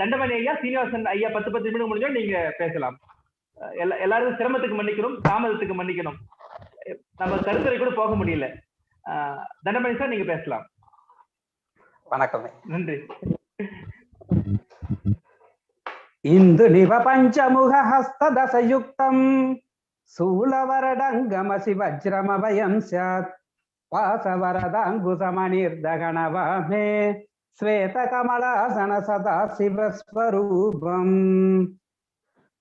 தண்டமணி ஐயா சீனிவாசன் ஐயா பத்து பத்து நிமிடம் முடிஞ்சோம் நீங்க பேசலாம். எல்லா எல்லாரும் சிரமத்துக்கு மன்னிக்கணும் தாமதத்துக்கு மன்னிக்கணும். நம்ம கருத்துரை கூட போக முடியல. தண்டமணி சார் நீங்க பேசலாம். வணக்கமே. நன்றி. இந்து நிவ பஞ்சமுக ஹஸ்ததசயுக்தம். சூலவரடங்கமசி வஜ்ரமபயம் ஸ்யாத் வாசவரதாங்குசமணிர்தகணவாமே श्वेतकमलासन सदा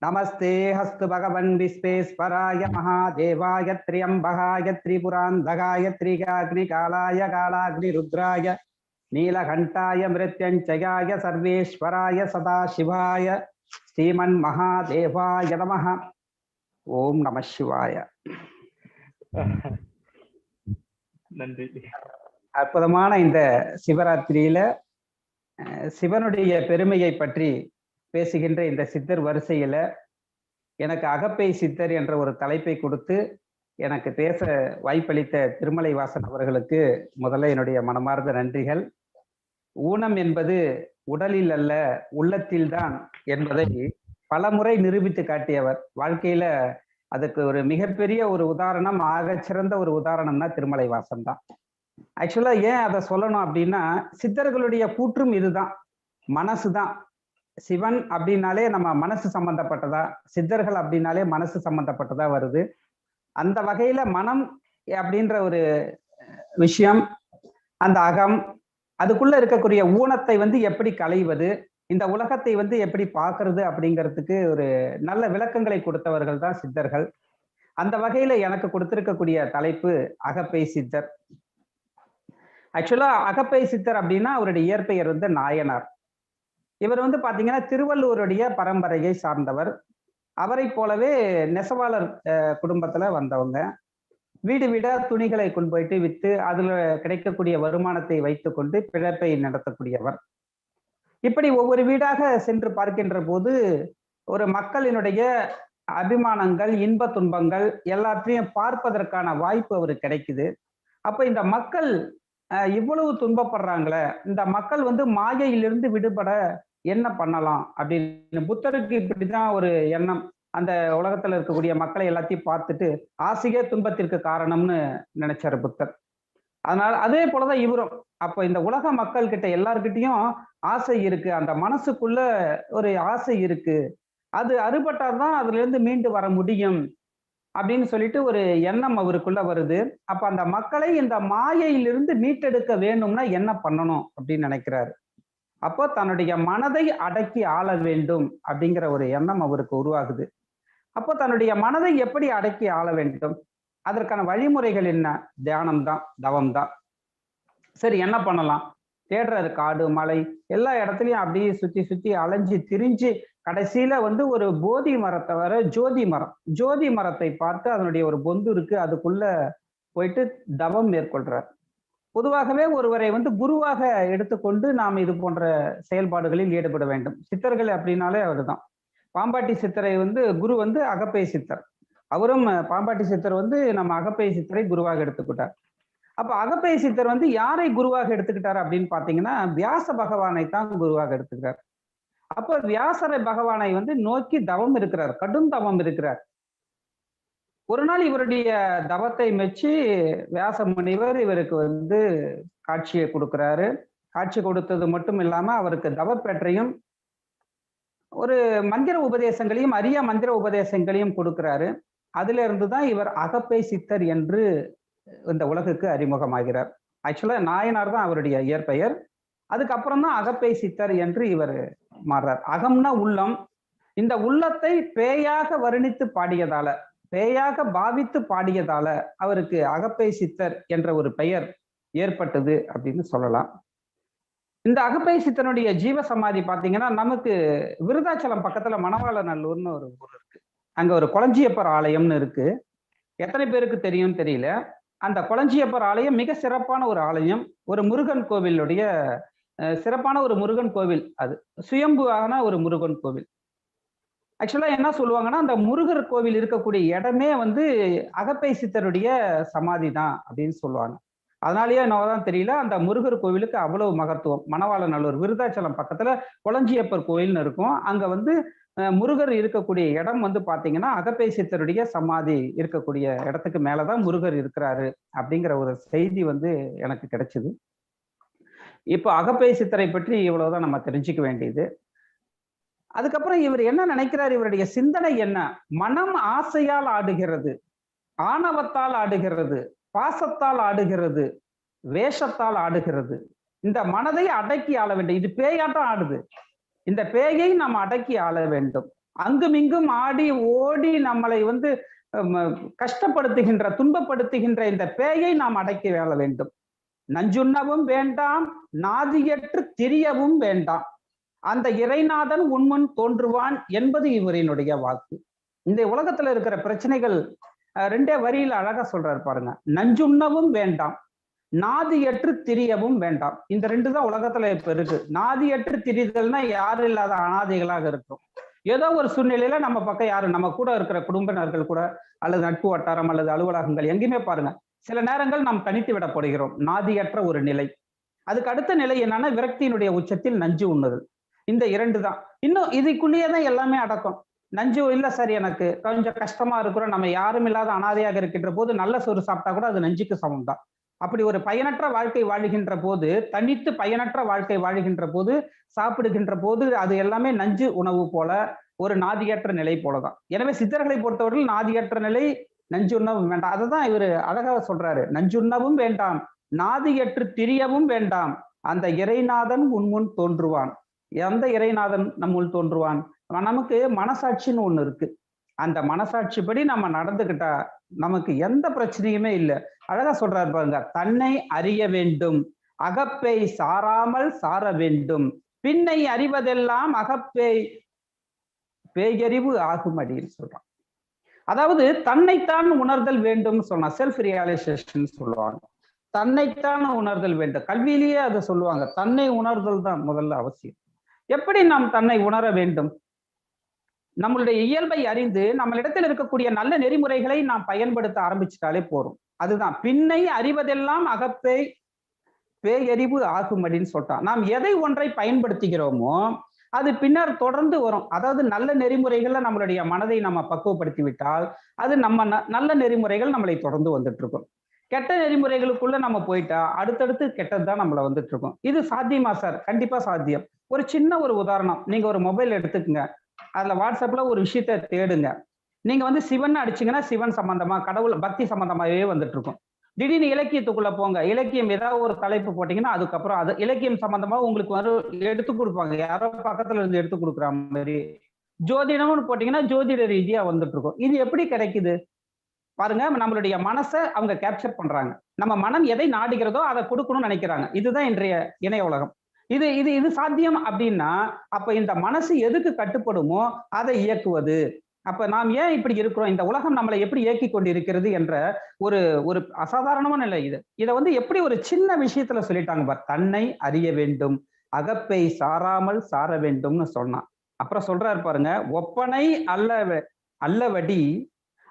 नमस्ते हस्त भगवन् विश्वेश्वराय महादेवाय त्र्यम्बकाय त्रिपुरान्धकाय त्रिकाग्निकालाय कालाग्निरुद्राय नीलघण्टाय मृत्युञ्जयाय सर्वेश्वराय सदाशिवाय श्रीमन्महादेवाय नमः। ॐ नमः शिवाय। नन्दी அற்புதமான இந்த சிவராத்திரியில சிவனுடைய பெருமையை பற்றி பேசுகின்ற இந்த சித்தர் வரிசையில எனக்கு அகப்பை சித்தர் என்ற ஒரு தலைப்பை கொடுத்து எனக்கு பேச வாய்ப்பளித்த திருமலை வாசன் அவர்களுக்கு முதல்ல என்னுடைய மனமார்ந்த நன்றிகள். ஊனம் என்பது உடலில் அல்ல உள்ளத்தில்தான் என்பதை பலமுறை நிரூபித்து காட்டியவர். வாழ்க்கையில அதுக்கு ஒரு மிகப்பெரிய ஒரு உதாரணம் ஆக சிறந்த ஒரு உதாரணம்னா திருமலை வாசன் தான். ஆக்சுவலா ஏன் அதை சொல்லணும் அப்படின்னா சித்தர்களுடைய கூற்றும் இதுதான். மனசுதான். சிவன் அப்படின்னாலே நம்ம மனசு சம்பந்தப்பட்டதா? சித்தர்கள் அப்படின்னாலே மனசு சம்பந்தப்பட்டதா வருது? அந்த வகையில மனம் அப்படின்ற ஒரு விஷயம் அந்த அகம் அதுக்குள்ள இருக்கக்கூடிய ஊனத்தை வந்து எப்படி களைவது? இந்த உலகத்தை வந்து எப்படி பார்க்கறது அப்படிங்கிறதுக்கு ஒரு நல்ல விளக்கங்களை கொடுத்தவர்கள் தான் சித்தர்கள். அந்த வகையில எனக்கு கொடுத்திருக்கக்கூடிய தலைப்பு அகப்பை சித்தர். ஆக்சுவலா அகப்பை சித்தர் அப்படின்னா அவருடைய இயற்பெயர் வந்து நாயனார். இவர் வந்து பாத்தீங்கன்னா திருவள்ளூருடைய பரம்பரையை சார்ந்தவர். அவரை போலவே நெசவாளர் குடும்பத்துல வந்தவங்க. வீடு வீடா துணிகளை கொண்டு போயிட்டு வித்து அதுல கிடைக்கக்கூடிய வருமானத்தை வைத்துக்கொண்டு பிழைப்பை நடத்தக்கூடியவர். இப்படி ஒவ்வொரு வீடாக சென்று பார்க்கின்ற போது ஒரு மக்களினுடைய அபிமானங்கள் இன்ப துன்பங்கள் எல்லாத்தையும் பார்ப்பதற்கான வாய்ப்பு அவருக்கு கிடைக்குது. அப்ப இந்த மக்கள் இவ்வளவு துன்பப்படுறாங்களே இந்த மக்கள் வந்து மாயையிலிருந்து விடுபட என்ன பண்ணலாம் அப்படின்னு புத்தருக்கு இப்படிதான் ஒரு எண்ணம். அந்த உலகத்துல இருக்கக்கூடிய மக்களை எல்லாத்தையும் பார்த்துட்டு ஆசையே துன்பத்திற்கு காரணம்னு நினைச்சாரு புத்தர். அதனால அதே போலதான் இவரும். அப்ப இந்த உலக மக்கள் கிட்ட எல்லார்கிட்டையும் ஆசை இருக்கு. அந்த மனசுக்குள்ள ஒரு ஆசை இருக்கு. அது அறுபட்டாதான் அதுல இருந்து மீண்டு வர முடியும். அப்படின்னு சொல்லிட்டு ஒரு எண்ணம் அவருக்குள்ள வருது. அப்ப அந்த மக்களை இந்த மாயையிலிருந்து மீட்டெடுக்க வேணும்னா என்ன பண்ணணும் அப்படின்னு நினைக்கிறாரு. அப்போ தன்னுடைய மனதை அடக்கி ஆள வேண்டும் அப்படிங்கிற ஒரு எண்ணம் அவருக்கு உருவாகுது. அப்போ தன்னுடைய மனதை எப்படி அடக்கி ஆள வேண்டும்? அதற்கான வழிமுறைகள் என்ன? தியானம் தான் தவம் தான் சரி என்ன பண்ணலாம்? தேடுறாரு காடு மலை எல்லா இடத்துலையும் அப்படியே சுத்தி சுத்தி அலைஞ்சு திரிஞ்சு கடைசியில வந்து ஒரு போதி மரத்தை வர ஜோதி மரம். ஜோதி மரத்தை பார்த்து அதனுடைய ஒரு பொந்து இருக்கு அதுக்குள்ள போயிட்டு தவம் மேற்கொள்றார். பொதுவாகவே ஒருவரை வந்து குருவாக எடுத்துக்கொண்டு நாம் இது போன்ற செயல்பாடுகளில் ஈடுபட வேண்டும். சித்தர்கள் அப்படின்னாலே அவர்தான் பாம்பாட்டி சித்தரை வந்து குரு வந்து அகப்பை சித்தர். அவரும் பாம்பாட்டி சித்தர் வந்து நம்ம அகப்பை சித்தரை குருவாக எடுத்துக்கிட்டார். அப்ப அகப்பை சித்தர் வந்து யாரை குருவாக எடுத்துக்கிட்டார் அப்படின்னு பாத்தீங்கன்னா வியாச பகவானை தான் குருவாக எடுத்துக்கிறார். அப்ப வியாசர பகவானை வந்து நோக்கி தவம் இருக்கிறார் கடும் தவம் இருக்கிறார். ஒரு நாள் இவருடைய தவத்தை மெச்சு வியாச முனிவர் இவருக்கு வந்து காட்சியை கொடுக்கிறாரு. காட்சி கொடுத்தது மட்டும் இல்லாம அவருக்கு தவப்பேற்றையும் ஒரு மந்திர உபதேசங்களையும் அரிய மந்திர உபதேசங்களையும் கொடுக்கிறாரு. அதுல இருந்து தான் இவர் அகப்பை சித்தர் என்று இந்த உலகுக்கு அறிமுகமாகிறார். ஆக்சுவலா நாயனார் தான் அவருடைய இயற்பெயர். அதுக்கப்புறம் தான் அகப்பை சித்தர் என்று இவர் மாறுறார். அகம்னா உள்ளம். இந்த உள்ளத்தை பேயாக வர்ணித்து பாடியதால பேயாக பாவித்து பாடியதால அவருக்கு அகப்பை சித்தர் என்ற ஒரு பெயர் ஏற்பட்டது அப்படின்னு சொல்லலாம். இந்த அகப்பை சித்தனுடைய ஜீவ சமாதி பாத்தீங்கன்னா நமக்கு விருதாச்சலம் பக்கத்துல மணவாள நல்லூர்னு ஒரு ஊர் இருக்கு. அங்க ஒரு குளஞ்சியப்பர் ஆலயம்னு இருக்கு. எத்தனை பேருக்கு தெரியும் தெரியல. அந்த குளஞ்சியப்பர் ஆலயம் மிக சிறப்பான ஒரு ஆலயம். ஒரு முருகன் கோவிலுடைய சிறப்பான ஒரு முருகன் கோவில் அது. சுயம்புவான ஒரு முருகன் கோவில். ஆக்சுவலாக என்ன சொல்லுவாங்கன்னா அந்த முருகர் கோவில் இருக்கக்கூடிய இடமே வந்து அகப்பை சித்தருடைய சமாதி தான் அப்படின்னு சொல்லுவாங்க. அதனாலயே என்னதான் தெரியல அந்த முருகர் கோவிலுக்கு அவ்வளவு மகத்துவம். மணவாளநல்லூர் விருதாச்சலம் பக்கத்துல குளஞ்சியப்பர் கோயில்னு இருக்கும். அங்க வந்து முருகர் இருக்கக்கூடிய இடம் வந்து பாத்தீங்கன்னா அகப்பை சித்தருடைய சமாதி இருக்கக்கூடிய இடத்துக்கு மேலதான் முருகர் இருக்கிறாரு அப்படிங்கிற ஒரு செய்தி வந்து எனக்கு கிடைச்சிது. இப்போ அகப்பை சித்தரை பற்றி இவ்வளவுதான் நம்ம தெரிஞ்சுக்க வேண்டியது. அதுக்கப்புறம் இவர் என்ன நினைக்கிறார்? இவருடைய சிந்தனை என்ன? மனம் ஆசையால் ஆடுகிறது ஆணவத்தால் ஆடுகிறது பாசத்தால் ஆடுகிறது வேஷத்தால் ஆடுகிறது. இந்த மனதை அடக்கி ஆள வேண்டும். இது பேயாட்டம் ஆடுது. இந்த பேயை நாம் அடக்கி ஆள வேண்டும். அங்குமிங்கும் ஆடி ஓடி நம்மளை வந்து கஷ்டப்படுத்துகின்ற துன்பப்படுத்துகின்ற இந்த பேயை நாம் அடக்கி ஆள வேண்டும். நஞ்சுண்ணவும் வேண்டாம் நாதியற்று திரியவும் வேண்டாம். அந்த இறைநாதன் உண்முன் தோன்றுவான் என்பது இவரினுடைய வாக்கு. இந்த உலகத்துல இருக்கிற பிரச்சனைகள் ரெண்டே வரியில அழகா சொல்றாரு பாருங்க. நஞ்சுண்ணவும் வேண்டாம் நாதியற்று திரியவும் வேண்டாம். இந்த ரெண்டு தான் உலகத்துல இப்ப இருக்கு. நாதியற்று திரிதல்னா யாரும் இல்லாத அனாதைகளாக இருக்கும். ஏதோ ஒரு சூழ்நிலையில நம்ம பக்கம் யாரும் நம்ம கூட இருக்கிற குடும்பினர்கள் கூட அல்லது நட்பு வட்டாரம் அல்லது அலுவலகங்கள் எங்கேயுமே பாருங்க. சில நேரங்கள் நாம் தனித்து விடப்படுகிறோம். நாதியற்ற ஒரு நிலை. அதுக்கு அடுத்த நிலை என்னன்னா விரக்தியினுடைய உச்சத்தில் நஞ்சு உண்ணுதல். இந்த இரண்டு தான். இன்னும் இதுக்குள்ளேயே தான் எல்லாமே அடக்கம். நஞ்சு இல்லை சார் எனக்கு. கொஞ்சம் கஷ்டமா இருக்கிறோம் நம்ம யாரும் இல்லாத அனாதையாக இருக்கின்ற போது நல்ல சோறு சாப்பிட்டா கூட அது நஞ்சுக்கு சமம் தான். அப்படி ஒரு பயனற்ற வாழ்க்கை வாழுகின்ற போது தனித்து பயனற்ற வாழ்க்கை வாழுகின்ற போது சாப்பிடுகின்ற போது அது எல்லாமே நஞ்சு உணவு போல ஒரு நாதியற்ற நிலை போலதான். எனவே சித்தர்களை பொறுத்தவரையில் நாதியற்ற நிலை நஞ்சுண்ணவும் வேண்டாம். அதுதான் இவர் அழகா சொல்றாரு. நஞ்சுண்ணவும் வேண்டாம். நாதியற்று திரியவும் வேண்டாம். அந்த இறைநாதன் உன்முன் தோன்றுவான். எந்த இறைநாதன் நம்முள் தோன்றுவான்? நமக்கு மனசாட்சின்னு ஒண்ணு இருக்கு. அந்த மனசாட்சிப்படி நம்ம நடந்துக்கிட்டா நமக்கு எந்த பிரச்சனையுமே இல்லை. அழகா சொல்றாரு பாருங்க. தன்னை அறிய வேண்டும். அகப்பை சாராமல் சார வேண்டும். பின்னை அறிவதெல்லாம் அகப்பை பேயறிவு ஆகும் அப்படின்னு சொல்றான். அதாவது தன்னைத்தான் உணர்தல் வேண்டும் சொன்னா செல்ஃப் ரியலைசேஷன் சொல்லுவாங்க. தன்னைத்தான் உணர்தல் வேண்டும். கல்வியிலேயே அதை சொல்லுவாங்க. தன்னை உணர்தல் தான் முதல்ல அவசியம். எப்படி நாம் தன்னை உணர வேண்டும்? நம்மளுடைய இயல்பை அறிந்து நம்மளிடத்தில் இருக்கக்கூடிய நல்ல நெறிமுறைகளை நாம் பயன்படுத்த ஆரம்பிச்சிட்டாலே போறோம் அதுதான். பின்னை அறிவதெல்லாம் அகப்பே பேயறிவு ஆகும் அப்படின்னு சொல்லிட்டான். நாம் எதை ஒன்றை பயன்படுத்துகிறோமோ அது பின்னர் தொடர்ந்து வரும். அதாவது நல்ல நெறிமுறைகள்ல நம்மளுடைய மனதை நம்ம பக்குவப்படுத்தி விட்டால் அது நம்ம ந- நல்ல நெறிமுறைகள் நம்மளை தொடர்ந்து வந்துட்டு இருக்கும் கெட்ட நெறிமுறைகளுக்குள்ள நம்ம போயிட்டா அடுத்தடுத்து கெட்டது தான் நம்மளை வந்துட்டு இருக்கும் இது சாத்தியமா சார்? கண்டிப்பா சாத்தியம். ஒரு சின்ன ஒரு உதாரணம். நீங்க ஒரு மொபைல் எடுத்துக்கங்க. அதுல வாட்ஸ்அப்ல ஒரு விஷயத்த தேடுங்க. நீங்க வந்து சிவன் அடிச்சீங்கன்னா சிவன் சம்பந்தமா கடவுள் பக்தி சம்பந்தமாவே வந்துட்டு இருக்கும் திடீர்னு இலக்கியத்துக்குள்ள போங்க. இலக்கியம் ஏதாவது ஒரு தலைப்பு போட்டீங்கன்னா அதுக்கப்புறம் அது இலக்கியம் சம்பந்தமா உங்களுக்கு வந்து எடுத்து கொடுப்பாங்க. யாரோ பக்கத்துல இருந்து எடுத்து கொடுக்குற மாதிரி. ஜோதிடம்னு போட்டீங்கன்னா ஜோதிட ரீதியா வந்துட்டு இருக்கும். இது எப்படி கிடைக்குது? பாருங்க நம்மளுடைய மனசை அவங்க கேப்சர் பண்றாங்க. நம்ம மனம் எதை நாடுகிறதோ அதை கொடுக்கணும்னு நினைக்கிறாங்க. இதுதான் இன்றைய இணைய உலகம். இது இது இது சாத்தியம் அப்படின்னா அப்ப இந்த மனசு எதுக்கு கட்டுப்படுமோ அதை இயக்குவது. அப்ப நாம் ஏன் இப்படி இருக்கிறோம்? இந்த உலகம் நம்மளை எப்படி இயக்கி கொண்டிருக்கிறது என்ற ஒரு ஒரு அசாதாரணமான நிலை இது. இதை வந்து எப்படி ஒரு சின்ன விஷயத்துல சொல்லிட்டாங்க பார். தன்னை அறிய வேண்டும் அகப்பை சாராமல் சார வேண்டும்னு சொன்னான். அப்புறம் சொல்றாரு பாருங்க ஒப்பனை அல்ல அல்லவடி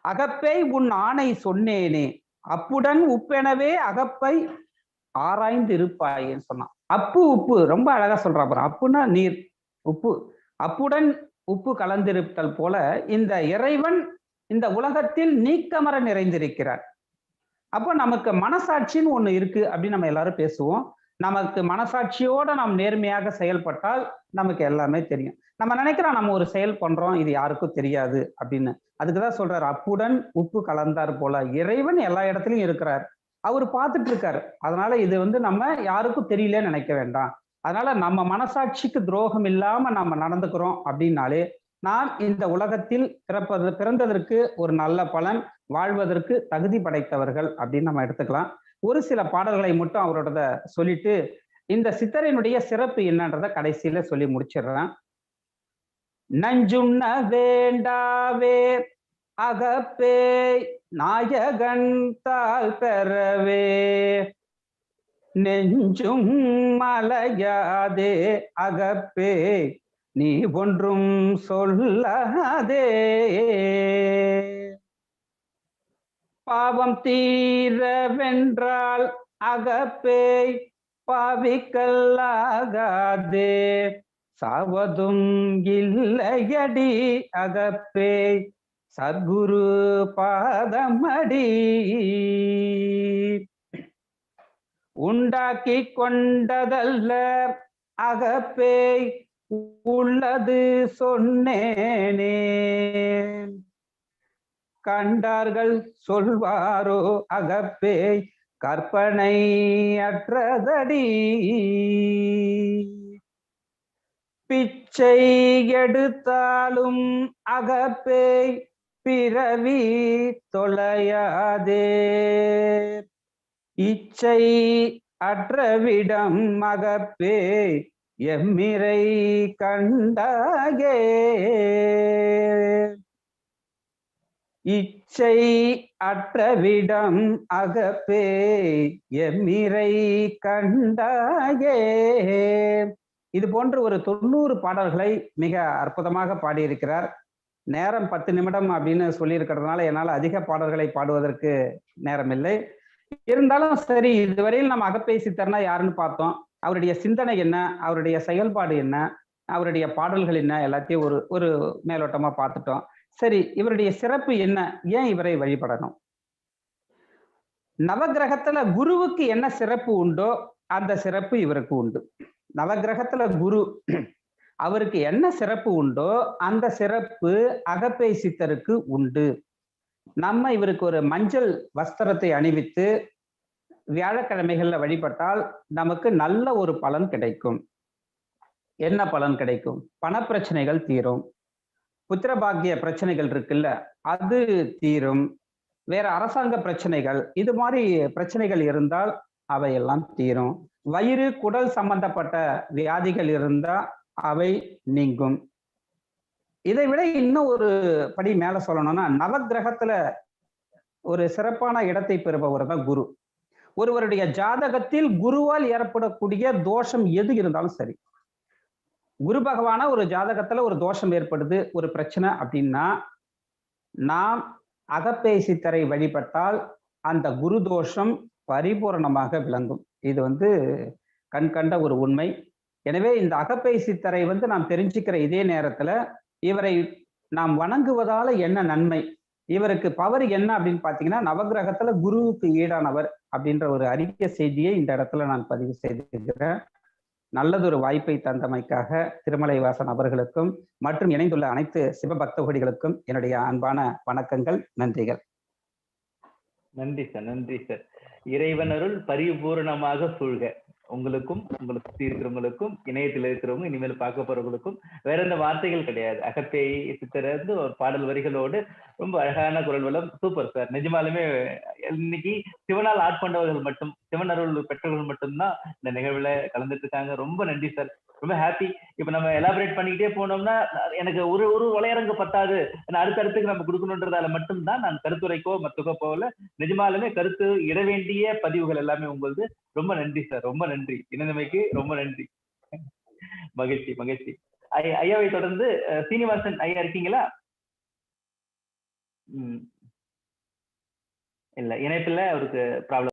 அகப்பை உன் ஆணை சொன்னேனே அப்புடன் உப்பெனவே அகப்பை ஆராய்ந்து இருப்பாயேன்னு சொன்னான். அப்பு உப்பு ரொம்ப அழகா சொல்றா பாரு. அப்புனா நீர் உப்பு அப்புடன் உப்பு கலந்திருத்தல் போல இந்த இறைவன் இந்த உலகத்தில் நீக்கமர நிறைந்திருக்கிறார். அப்போ நமக்கு மனசாட்சின்னு ஒன்று இருக்கு அப்படின்னு நம்ம எல்லாரும் பேசுவோம். நமக்கு மனசாட்சியோட நாம் நேர்மையாக செயல்பட்டால் நமக்கு எல்லாமே தெரியும். நம்ம நினைக்கிறோம் நம்ம ஒரு செயல் பண்றோம் இது யாருக்கும் தெரியாது அப்படின்னு. அதுக்குதான் சொல்றாரு அப்புடன் உப்பு கலந்தார் போல. இறைவன் எல்லா இடத்துலயும் இருக்கிறார். அவர் பார்த்துட்டு இருக்காரு. அதனால இது வந்து நம்ம யாருக்கும் தெரியலன்னு நினைக்க வேண்டாம். அதனால நம்ம மனசாட்சிக்கு துரோகம் இல்லாம நம்ம நடந்துக்கிறோம் அப்படின்னாலே நாம் இந்த உலகத்தில் பிறப்பது பிறந்ததற்கு ஒரு நல்ல பலன் வாழ்வதற்கு தகுதி படைத்தவர்கள் அப்படின்னு நம்ம எடுத்துக்கலாம். ஒரு சில பாடல்களை மட்டும் அவரோட சொல்லிட்டு இந்த சித்தரினுடைய சிறப்பு என்னன்றத கடைசியில சொல்லி முடிச்சிடுறேன். நஞ்சுண்ண வேண்டாவே அகப்பே நாயகன் தாள் பெறவே நெஞ்சும் மலையாதே அகப்பே நீ ஒன்றும் சொல்லாதே. பாவம் தீரவென்றால் அகப்பே பாவிக்கல்லாகாதே சாவதும் இல்லையடி அகப்பே சத்குரு பாதமடி. உண்டாக்கி கொண்டதல்ல அகப்பேய் உள்ளது சொன்னேனே. கண்டார்கள் சொல்வாரோ அகப்பேய் கற்பனை அற்றதடி. பிச்சை எடுத்தாலும் அகப்பேய் பிறவி தொலையாதே. இச்சை அற்றவிடம் மகப்பே எம்மிரை கண்டாகே. இச்சை அற்றவிடம் அகப்பே எம்மிரை கண்டாயே இது போன்ற ஒரு தொண்ணூறு பாடல்களை மிக அற்புதமாக பாடியிருக்கிறார். நேரம் பத்து நிமிடம் அப்படின்னு சொல்லியிருக்கிறதுனால என்னால் அதிக பாடல்களை பாடுவதற்கு நேரம் இல்லை இருந்தாலும் சரி இதுவரையில் நம்ம அகப்பை சித்தர்னா யாருன்னு பார்த்தோம். அவருடைய சிந்தனை என்ன? அவருடைய செயல்பாடு என்ன? அவருடைய பாடல்கள் என்ன? எல்லாத்தையும் ஒரு ஒரு மேலோட்டமா பார்த்துட்டோம். சரி இவருடைய சிறப்பு என்ன? ஏன் இவரை வழிபடணும்? நவகிரகத்துல குருவுக்கு என்ன சிறப்பு உண்டோ அந்த சிறப்பு இவருக்கு உண்டு. நவகிரகத்துல குரு அவருக்கு என்ன சிறப்பு உண்டோ அந்த சிறப்பு அகப்பேசித்தருக்கு உண்டு. நம்ம இவருக்கு ஒரு மஞ்சள் வஸ்திரத்தை அணிவித்து வியாழக்கிழமைகள்ல வழிபட்டால் நமக்கு நல்ல ஒரு பலன் கிடைக்கும். என்ன பலன் கிடைக்கும்? பணப்பிரச்சனைகள் தீரும். புத்திரபாகிய பிரச்சனைகள் இருக்குல்ல அது தீரும். வேற அரசாங்க பிரச்சனைகள் இது மாதிரி பிரச்சனைகள் இருந்தால் அவையெல்லாம் தீரும். வயிறு குடல் சம்பந்தப்பட்ட வியாதிகள் இருந்தால் அவை நீங்கும். இதை விட இன்னும் ஒரு படி மேல சொல்லணும்னா நவகிரகத்துல ஒரு சிறப்பான இடத்தை பெறுபவர் தான் குரு. ஒருவருடைய ஜாதகத்தில் குருவால் ஏற்படக்கூடிய தோஷம் எது இருந்தாலும் சரி. குரு பகவான ஒரு ஜாதகத்துல ஒரு தோஷம் ஏற்படுது ஒரு பிரச்சனை அப்படின்னா நாம் அகப்பேசித்தரை வழிபட்டால் அந்த குரு தோஷம் பரிபூரணமாக விளங்கும். இது வந்து கண்கண்ட ஒரு உண்மை. எனவே இந்த அகப்பேசித்தரை வந்து நாம் தெரிஞ்சுக்கிற இதே நேரத்துல இவரை நாம் வணங்குவதால என்ன நன்மை? இவருக்கு பவர் என்ன அப்படின்னு பாத்தீங்கன்னா நவகிரகத்துல குருவுக்கு ஈடானவர் அப்படின்ற ஒரு அரிய செய்தியை இந்த இடத்துல நான் பதிவு செய்திருக்கிறேன். நல்லதொரு வாய்ப்பை தந்தமைக்காக திருமலைவாசன் அவர்களுக்கும் மற்றும் இணைந்துள்ள அனைத்து சிவபக்தகோடிகளுக்கும் என்னுடைய அன்பான வணக்கங்கள் நன்றிகள். நன்றி சார் நன்றி சார். இறைவனருள் பரிபூரணமாக சூழ்க. உங்களுக்கும் உங்களை சுத்தி இருக்கிறவங்களுக்கும் இணையத்தில் இருக்கிறவங்க இனிமேல் பார்க்க போறவங்களுக்கும் வேற எந்த வார்த்தைகள் கிடையாது. அகத்தை சித்தரந்து ஒரு பாடல் வரிகளோடு ரொம்ப அழகான குரல் வளம். சூப்பர் சார் நிஜமாலுமே இன்னைக்கு சிவனால் ஆட்கொண்டவர்கள் மட்டும் சிவன் அருள் பெற்றவர்கள் மட்டும்தான் இந்த நிகழ்வுல கலந்துட்டு இருக்காங்க. ரொம்ப நன்றி சார் ரொம்ப ஹாப்பி இப்ப நம்ம எலாபரேட் பண்ணிக்கிட்டே போனோம்னா எனக்கு ஒரு ஒரு வளையரங்கு பத்தாது. அடுத்த அடுத்துக்கு நம்ம கொடுக்கணுன்றதால மட்டும்தான் நான் கருத்துரைக்கோ மத்துக்கோ போகல. நிஜமாலுமே கருத்து இட வேண்டிய பதிவுகள் எல்லாமே உங்களது. ரொம்ப நன்றி சார் ரொம்ப நன்றி. இணைந்தமைக்கு ரொம்ப நன்றி. மகிழ்ச்சி மகிழ்ச்சி. ஐயாவை தொடர்ந்து சீனிவாசன் ஐயா இருக்கீங்களா? இல்ல இணைப்புல அவருக்கு ப்ராப்ளம்